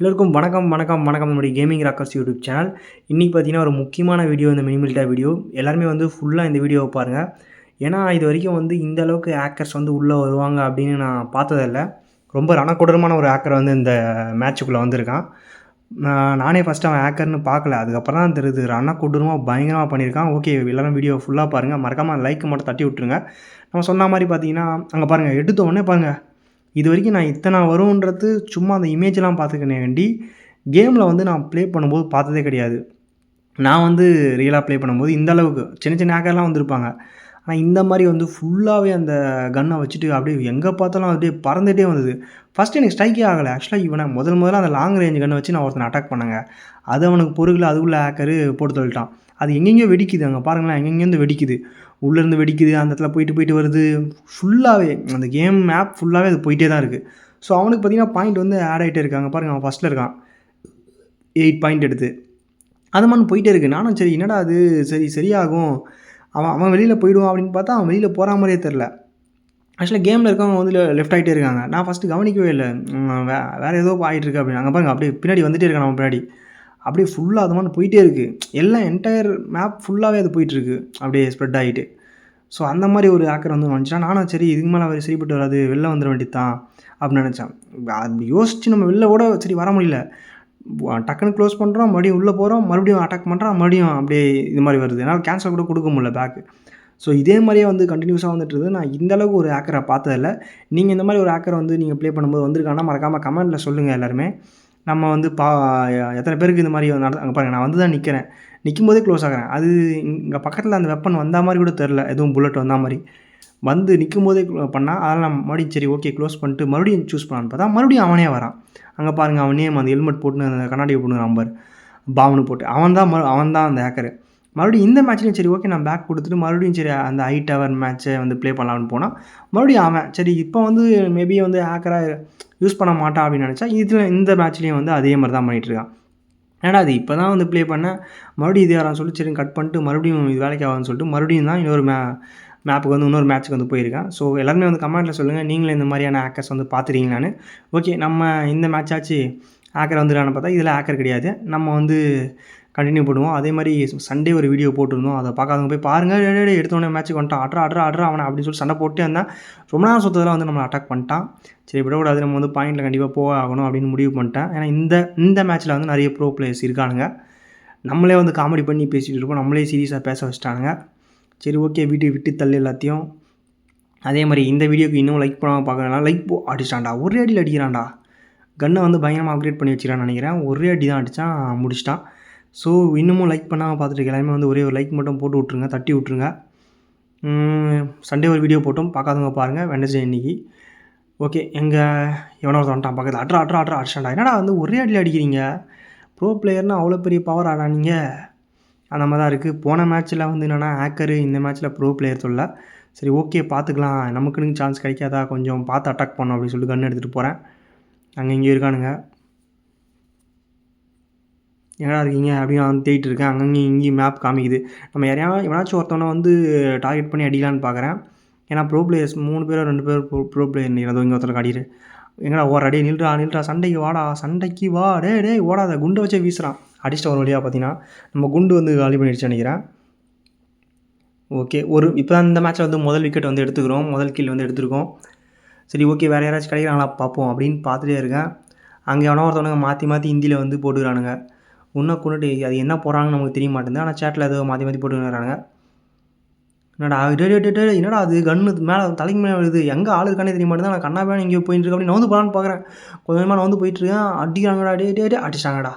எல்லோருக்கும் வணக்கம் வணக்கம் வணக்கம் நம்முடைய கேமிங் ராக்கர்ஸ் யூடியூப் சேனல் இன்றைக்கி பார்த்தீங்கன்னா ஒரு முக்கியமான வீடியோ இந்த மினிமில்டா வீடியோ எல்லாருமே வந்து ஃபுல்லாக இந்த வீடியோவை பாருங்கள் ஏன்னா இது வரைக்கும் வந்து இந்த அளவுக்கு ஹேக்கர்ஸ் வந்து உள்ளே வருவாங்க அப்படின்னு நான் பார்த்ததில்ல. ரொம்ப ரணக்கொடூரமான ஒரு ஹேக்கர் வந்து இந்த மேட்சுக்குள்ளே வந்திருக்கான். நானே ஃபஸ்ட்டு அவன் ஹேக்கர்னு பார்க்கல. அதுக்கப்புறம் தான் தெரியுது. ரணக்கொடூரமாக பயங்கரமாக பண்ணியிருக்கான். ஓகே எல்லாரும் வீடியோ ஃபுல்லாக பாருங்கள் மறக்காமல் லைக் மட்டும் தட்டி விட்ருங்க நம்ம சொன்ன மாதிரி பார்த்தீங்கன்னா அங்கே பாருங்கள் எடுத்த உடனே பாருங்கள் இது வரைக்கும் நான் இத்தனை வரும்ன்றது சும்மா அந்த இமேஜெலாம் பார்த்துக்கினே வேண்டி கேமில் வந்து நான் ப்ளே பண்ணும்போது பார்த்ததே கிடையாது. நான் வந்து ரியலாக ப்ளே பண்ணும்போது இந்த அளவுக்கு சின்ன சின்ன ஹேக்கர்லாம் வந்திருப்பாங்க. ஆனால் இந்த மாதிரி வந்து ஃபுல்லாகவே அந்த கன்னை வச்சுட்டு அப்படியே எங்கே பார்த்தாலும் அப்படியே பறந்துகிட்டே வந்தது. ஃபஸ்ட்டு எனக்கு ஸ்ட்ரைக்கே ஆகலை. ஆக்சுவலாக இவனை முதல் முதல்ல அந்த லாங் ரேஞ்ச் கன்னை வச்சு நான் ஒருத்தனை அட்டாக் பண்ணேங்க. அது அவனுக்கு பொருள் அதுக்குள்ளே ஹேக்கரு போட்டு தள்ளிட்டான். அது எங்கெங்கேயோ வெடிக்குது. அங்கே பாருங்களேன். எங்கெங்கேருந்து வெடிக்குது. உள்ளேருந்து வெடிக்குது. அந்த இடத்துல போயிட்டு போயிட்டு வருது. ஃபுல்லாகவே அந்த கேம் மேப் ஃபுல்லாகவே அது போயிட்டே தான் இருக்குது ஸோ அவனுக்கு பார்த்தீங்கன்னா பாயிண்ட் வந்து ஆட் ஆகிட்டே இருக்காங்க பாருங்கள் அவன் ஃபஸ்ட்டில் இருக்கான். எயிட் பாயிண்ட் எடுத்து. அது மாதிரி போயிட்டே இருக்குது நானும் சரி என்னடா அது சரி சரியாகும். அவன் அவன் வெளியில் போயிடுவான் அப்படின்னு பார்த்தா அவன் வெளியில் போகிற மாதிரியே தெரில ஆக்சுவலாக கேமில் இருக்கவங்க வந்து லெஃப்ட் ஆகிட்டே இருக்காங்க. நான் ஃபஸ்ட்டு கவனிக்கவே இல்லை. வே வேறு ஏதோ ஆகிட்டு இருக்கு அப்படின்னு. அங்கே பாருங்க அப்படியே பின்னாடி வந்துட்டே இருக்கான் நம்ம பின்னாடி. அப்படியே ஃபுல்லாக அது மாதிரி போயிட்டே இருக்குது எல்லாம் என்டையர் மேப் ஃபுல்லாகவே அது போயிட்டுருக்கு. அப்படியே ஸ்ப்ரெட் ஆகிட்டு ஸோ அந்த மாதிரி ஒரு ஆக்கர் வந்து வந்துச்சுன்னா நானும் சரி இதுக்கு மேலே அவர் சரிப்பட்டு வராது வெளில வந்துட வேண்டியது தான் அப்படின்னு நினச்சேன். அது யோசித்து நம்ம வெளில கூட சரி வர முடியல. டக்குன்னு க்ளோஸ் பண்ணுறோம் மறுபடியும் உள்ளே போகிறோம் மறுபடியும் அட்டாக் பண்ணுறோம் மறுபடியும் அப்படியே இது மாதிரி வருது. என்னால் கேன்சல் கூட கொடுக்க முடியல பேக்கு ஸோ இதே மாதிரியே வந்து கண்டினியூஸாக வந்துட்டு நான் இந்த அளவுக்கு ஒரு ஹேக்கரை பார்த்ததில்ல. நீங்கள் இந்த மாதிரி ஒரு ஹேக்கரை வந்து நீங்கள் ப்ளே பண்ணும்போது வந்திருக்காங்கன்னா மறக்காமல் கமெண்ட்டில் சொல்லுங்கள் எல்லாருமே. நம்ம வந்து பா எத்தனை பேருக்கு இந்த மாதிரி நட அங்கே பாருங்கள் நான் வந்து தான் நிற்கிறேன் நிற்கும் போதே க்ளோஸ் ஆகிறேன். அது இங்கே பக்கத்தில் அந்த வெப்பன் வந்த மாதிரி கூட தெரில எதுவும் புல்லட் வந்த மாதிரி. வந்து நிற்கும் போதே பண்ணால் அதெல்லாம் நான் மறுபடியும் சரி ஓகே க்ளோஸ் பண்ணிட்டு மறுபடியும் சூஸ் பண்ணான்னு பார்த்தா மறுபடியும் அவனே வரான். அங்கே பாருங்கள் அவனே அந்த ஹெல்மெட் போட்டு அந்த கண்ணாடியை போட்டு நம்பர் பாவனு போட்டு. அவன் தான் மறு அவன் தான் அந்த ஹேக்கரு மறுபடியும் இந்த மேட்ச்லையும் சரி ஓகே நான் பேக் கொடுத்துட்டு மறுபடியும் சரி அந்த ஹை டவர் மேட்ச்சை வந்து ப்ளே பண்ணலாம்னு போனால் மறுபடியும் அவன் சரி இப்போ வந்து மேபி வந்து ஹேக்கராக யூஸ் பண்ண மாட்டான் அப்படின்னு நினச்சா இதில் இந்த மேட்ச்லேயும் வந்து அதே மாதிரி தான் பண்ணிகிட்ருக்கான் ஏன்னா அது இப்போ தான் வந்து ப்ளே பண்ணேன் மறுபடியும் இது வரான்னு சொல்லி சரி கட் பண்ணிட்டு மறுபடியும் இது வேலைக்கு ஆகும்னு சொல்லிட்டு மறுபடியும் தான் இன்னொரு மே மேப்புக்கு வந்து இன்னொரு மேட்ச்சுக்கு வந்து போயிருக்கேன் ஸோ எல்லாருமே வந்து கமெண்ட்டில் சொல்லுங்கள் நீங்களும் இந்த மாதிரியான ஹேக்கர்ஸ் வந்து பார்த்துருக்கீங்களான்னு ஓகே நம்ம இந்த மேட்சாச்சு ஆக்கர் ஹேக்கர் பார்த்தா இதில் ஹேக்கர் கிடையாது. நம்ம வந்து கண்டினியூ பண்ணுவோம் அதே மாதிரி சண்டே ஒரு வீடியோ போட்டிருந்தோம். அதை பார்க்காதவங்க போய் பாருங்கள் எடுத்தோடனே மேட்ச்சுக்கு வந்துட்டான். அட்ரா அட்ரா அட்ரா அவனை அப்படின்னு சொல்லி சண்டை போட்டே இருந்தான் ரொம்ப நேரம் சுத்தத்தில் வந்து நம்மளை அட்டாக் பண்ணிட்டான். சரி விடக்கூடாது. நம்ம வந்து பாயிண்டில் கண்டிப்பாக போக ஆகணும் அப்படின்னு முடிவு பண்ணிட்டேன். ஏன்னா இந்த இந்த மேட்ச்சில் வந்து நிறைய ப்ரோ பிளேயர்ஸ் இருக்கானுங்க. நம்மளே வந்து காமெடி பண்ணி பேசிகிட்டு இருப்போம். நம்மளே சீரியஸாக பேச வச்சிட்டானுங்க. சரி ஓகே வீட்டு விட்டு தள்ளு எல்லாத்தையும். அதே மாதிரி இந்த வீடியோக்கு இன்னும் லைக் பண்ணாமல் பார்க்கலாம் லைக் போ அடிச்சிட்டான்டா ஒரே அடியில் அடிக்கிறான்டா. கன்னை வந்து பயங்கரமாக அப்கிரேட் பண்ணி வச்சுக்கிறான்னு நினைக்கிறேன். ஒரே அடி தான் அடித்தான் முடிச்சிட்டான். ஸோ இன்னமும் லைக் பண்ணாமல் பார்த்துட்டு எல்லாமே எல்லாருமே வந்து ஒரே ஒரு லைக் மட்டும் போட்டு விட்ருங்க தட்டி விட்ருங்க சண்டே ஒரு வீடியோ போட்டோம். பார்க்காதவங்க பாருங்கள் வெனஸ்டே இன்னைக்கு. ஓகே எங்கள் எவனோ ஒருத்தன் வந்துட்டான் பக்கத்தில். அட்ரா அட்ரா அட்ரா அடிச்சாண்டா என்னடா வந்து ஒரே அடியில் அடிக்கிறீங்க? ப்ரோ பிளேயர்னால் அவ்வளோ பெரிய பவர் ஆடா நீங்கள் அந்த மாதிரி தான் இருக்குது. போன மேட்ச்சில் வந்து என்னென்னா ஹேக்கரு இந்த மேட்ச்சில் ப்ரோ பிளேயர் சொல்ல சரி ஓகே பார்த்துக்கலாம். நமக்குன்னு சான்ஸ் கிடைக்காதா? கொஞ்சம் பார்த்து அட்டாக் பண்ணோம் அப்படின்னு சொல்லிட்டு கன் எடுத்துகிட்டு போகிறேன் அங்கே இங்கே இருக்கானுங்க. என்னடா இருக்கீங்க? அப்படின்னு நான் வந்து தேடிட்டு இருக்கேன். அங்கங்கே இங்கேயும் மேப் காமிக்குது. நம்ம யாரையா எவனாச்சும் ஒருத்தவனை வந்து டார்கெட் பண்ணி அடிக்கலான்னு பார்க்குறேன். ஏன்னா ப்ரோ பிளேயர்ஸ் மூணு பேரோ ரெண்டு பேர் ப்ரோ ப்ரோ பிளேயர் ஏதோ இங்கே ஒருத்தர் அடிக்கிற எங்கடா ஓடுறா? அடி நில்றா நில்றா. சண்டைக்கு வாடா. சண்டைக்கு வா. டே டே ஓடாத. குண்டை வச்சே வீசுகிறான் அடிச்சிட்ட ஒரு வழியாக பார்த்தீங்கன்னா நம்ம குண்டு வந்து காலி பண்ணிடுச்சு நினைக்கிறேன். ஓகே ஒரு இப்போ தான் இந்த மேட்ச்சில் வந்து முதல் விக்கெட் வந்து எடுத்துக்கிறோம். முதல் கீழ் வந்து எடுத்துருக்கோம். சரி ஓகே வேறு யாராச்சும் கிடைக்கிறாங்களா? பார்ப்போம் அப்படின்னு பார்த்துட்டே இருக்கேன். அங்கே எவனோ ஒருத்தவனுங்க மாற்றி மாற்றி ஹிந்தியில் வந்து போட்டுக்கிறானுங்க. இன்னும் கொண்டுட்டு அது என்ன போகிறாங்கன்னு நமக்கு தெரிய மாட்டேங்குது. ஆனால் சேட்டில் ஏதோ மாற்றி மாற்றி போட்டுக்கிறானுங்க. என்னடா டே டே டே, என்னடா அது? கண்ணு மேலே தலைக்கு மேலே விழுது. எங்கே ஆள் இருக்கானே தெரிய மாட்டேங்குது. நான் கண்ணா பேன் போயிட்டுருக்கேன் போயிட்டு இருக்கு. அப்படின்னு போகலான்னு பார்க்குறேன் கொஞ்சம் கொஞ்சமாக நான் வந்து போயிட்டுருக்கேன் அடிக்கிறாங்கடா டே டே டே அடிச்சிட்டாங்கடா.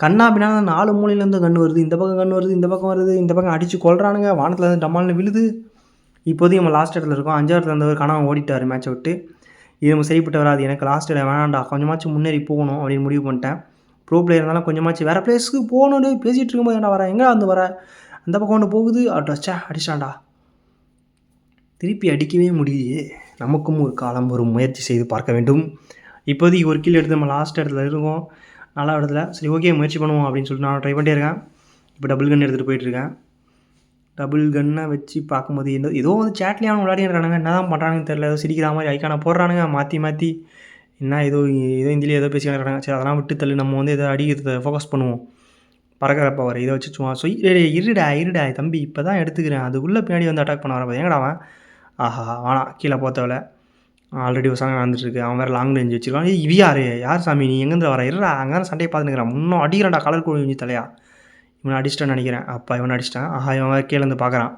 கண்ணா பின்னா நாலு மூலையிலேருந்து கன்று வருது இந்த பக்கம் கன்று வருது இந்த பக்கம் வருது இந்த பக்கம் அடித்து கொள்றானுங்க வானத்தில் இருந்து டமால்னு விழுது. இப்போதைக்கு நம்ம லாஸ்ட் இடத்துல இருக்கோம். அஞ்சாவது இடத்துல இருந்தவர் கணவன் ஓடிட்டார் மேட்ச்சை விட்டு. இது நம்ம சரிப்பட்டு வராது எனக்கு லாஸ்ட் இடம் வேணாம்டா. கொஞ்சமாச்சும் முன்னேறி போகணும் அப்படின்னு முடிவு பண்ணிட்டேன். ப்ரோ பிளேயர் இருந்தாலும் கொஞ்சமாச்சு வேறு பிளேஸ்க்கு போகணும்னு பேசிகிட்டு இருக்கும்போது என்ன வரேன் எங்கே வந்து வர? அந்த பக்கம் ஒன்று போகுது. அடிச்சா அடிச்சான்டா. திருப்பி அடிக்கவே முடியலையே. நமக்கும் ஒரு காலம் ஒரு முயற்சி செய்து பார்க்க வேண்டும். இப்போதைக்கு ஒரு கீழே எடுத்து நம்ம லாஸ்ட் இடத்துல இருக்கோம். நல்லா இடத்துல. சரி ஓகே முயற்சி பண்ணுவோம் அப்படின்னு சொல்லிட்டு நான் ட்ரை பண்ணிட்டே இருக்கேன். இப்போ டபுள் கன் எடுத்துகிட்டு போயிட்டுருக்கேன் டபுள் கன்னை வச்சு பார்க்கும்போது என்ன ஏதோ வந்து சேட்லேயே அவன் விளையாடிடுறானுங்க என்ன தான் பண்ணுறானுன்னு தெரில ஏதோ சிரிக்கிற மாதிரி ஐக்கான போடுறானுங்க. மாற்றி மாற்றி என்ன ஏதோ ஏதோ இந்தியிலே ஏதோ பேசி சரி அதெல்லாம் விட்டு தள்ளு. நம்ம வந்து ஏதோ அடிக்கிறத ஃபோக்கஸ் பண்ணுவோம். பறக்கிற பவர் இதை வச்சு சும்மா சொய் இருடா இருடா தம்பி இப்போ தான் எடுத்துக்கிறேன். அதுக்குள்ளே பின்னாடி வந்து அட்டாக் பண்ண வர எங்கடா அவன்? ஆஹா வானா கீழே போத்தவல ஆல்ரெடி ஒரு சண்டை நடந்துட்டுருக்கு. அவன் வேறு லாங் ரேஞ்ச் வச்சுருக்கான். இது யார்? யார் சாமி? நீ எங்கேருந்து வர இருடா அங்கே தான் சண்டையை பார்த்துனுக்கிறான் இன்னும் அடிக்கிறான்டா கலர் கோழி தலையா. இவனை அடிச்சிட்டான்னு நினைக்கிறேன். அப்பா இவனை அடிச்சிட்டான். ஆஹா இவன் வேறு கீழே இருந்து பார்க்குறான்.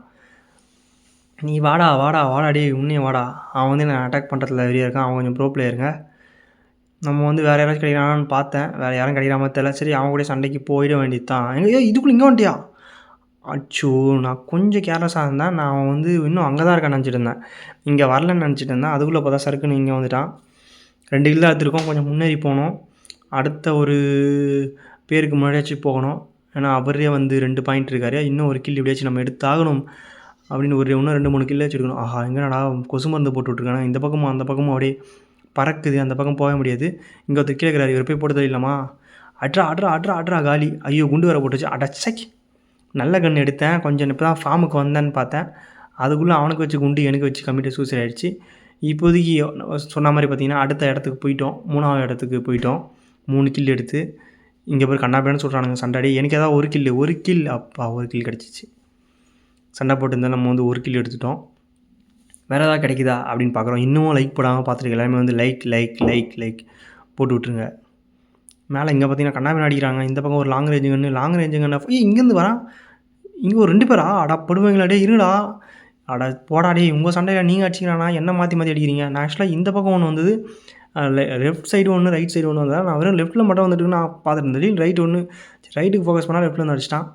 நீ வாடா வாடா வாடா டேய் உன்னையும் வாடா. அவன் வந்து நான் அட்டாக் பண்ணுறதுல வெளியே இருக்கான். அவன் கொஞ்சம் ப்ரோ பிளேயருங்க நம்ம வந்து வேறு யாராச்சும் கிடைக்கிறானான்னு பார்த்தேன். வேறு யாரும் கிடைக்கிற மாதிரி தெரியல. சரி அவன் கூட சண்டைக்கு போயிட வேண்டியது தான் எங்க இதுக்குள்ளே இங்கே வண்டியா அச்சோ நான் கொஞ்சம் கேர்லெஸ்ஸாக இருந்தேன். நான் வந்து இன்னும் அங்கே தான் இருக்கான்னு நினச்சிட்டு இருந்தேன். இங்கே வரலன்னு நினச்சிட்டு இருந்தேன். அதுக்குள்ளே பார்த்தா சறுக்குன்னு இங்கே வந்துட்டான். ரெண்டு கிலோ தான் எடுத்துருக்கோம். கொஞ்சம் முன்னேறி போகணும். அடுத்த ஒரு பேருக்கு முன்னாடியாச்சும் போகணும். ஏன்னா அவரே வந்து ரெண்டு பாயிண்ட் இருக்காரு. இன்னும் ஒரு கில் எப்படியாச்சும் நம்ம எடுத்தாகணும். அப்படின்னு ஒரு இன்னும் ரெண்டு மூணு கில் வச்சுருக்கணும் ஆஹா எங்கடா கொசு மருந்து போட்டு இந்த பக்கமும் அந்த பக்கமும் அப்படியே பறக்குது. அந்த பக்கம் போக முடியாது. இங்கே ஒருத்தர் கீழே இருக்கிறாரு. இவர் போய் போட்டு தெரியலாமா அட்ரா அட்ரா அட்ரா அட்ரா காலி. ஐயோ குண்டு வர போட்டுச்சு. அடச்சை நல்ல கன் எடுத்தேன். கொஞ்சம் இப்போ தான் ஃபார்முக்கு வந்தேன்னு பார்த்தேன். அதுக்குள்ளே அவனுக்கு வச்சு குண்டு எனக்கு வச்சு கம்மிட்டு சூசைட் ஆகிடுச்சு இப்போதைக்கு சொன்ன மாதிரி பார்த்தீங்கன்னா அடுத்த இடத்துக்கு போயிட்டோம். மூணாவது இடத்துக்கு போயிட்டோம். மூணு கில் எடுத்து இங்கே போய் கண்ணாபேன்னு சொல்கிறானுங்க சண்டாடி எனக்கு ஏதாவது ஒரு கில் ஒரு கில் அப்பா ஒரு கில் கிடச்சிச்சு. சண்டை போட்டு நம்ம வந்து ஒரு கில் எடுத்துட்டோம். வேறு ஏதாவது கிடைக்குதா அப்படின்னு பார்க்குறோம். இன்னமும் லைக் போடாமல் பார்த்துருக்கு எல்லாமே வந்து லைக் லைக் லைக் லைக் போட்டு விட்ருங்க மேலே இங்கே பார்த்தீங்கன்னா கண்ணாமி அடிக்கிறாங்க. இந்த பக்கம் ஒரு லாங் ரேஞ்சு கண்ணு லாங் ரேஞ்சு கண்ணு ஏய் இங்கேருந்து வரான் இங்கே ஒரு ரெண்டு பேரா? அடா படுவாங்களாடே இருடா அட போடாடே உங்கள் சண்டையில் நீங்கள் அடிச்சிக்கிறானா? என்ன மாற்றி மாற்றி அடிக்கிறீங்க? நான் ஆக்சுவலாக இந்த பக்கம் ஒன்று வந்தது லெஃப்ட் சைடு ஒன்று ரைட் சைடு ஒன்று வந்தால் நான் வெறும் லெஃப்ட்டில் மட்டும் வந்துட்டு நான் பார்த்துட்டு இருந்தேன். ரைட் ஒன்று ரைட்டுக்கு ஃபோக்கஸ் பண்ணால் லெஃப்ட்டில் வந்து அடிச்சிட்டான்.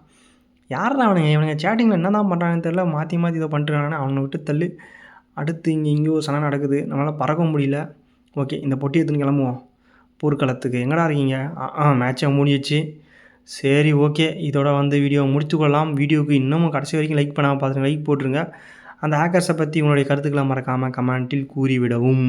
யாரா அவனுங்க? இவனுங்க சேட்டிங்கில் என்ன தான் பண்ணுறாங்கன்னு தெரியல. மாற்றி மாற்றி இதை பண்ணிட்டுருக்கானே அவனை விட்டு தள்ளு. அடுத்து இங்கே எங்கேயோ சண்டை நடக்குது. நம்மளால் பறக்க முடியல. ஓகே இந்த பொட்டி எடுத்துன்னு கிளம்புவோம். போர்க்களத்துக்கு. எங்கடா இருக்கீங்க? ஆ மேட்சை முடிஞ்சிச்சு சரி ஓகே இதோட வந்து வீடியோவை முடித்துக்கொள்ளலாம் வீடியோவுக்கு இன்னமும் கடைசி வரைக்கும் லைக் பண்ணாமல் பார்த்துருங்க லைக் போட்டுருங்க. அந்த ஹேக்கர்ஸை பற்றி உங்களுடைய கருத்துக்களை மறக்காமல் கமெண்ட்டில் கூறிவிடவும்.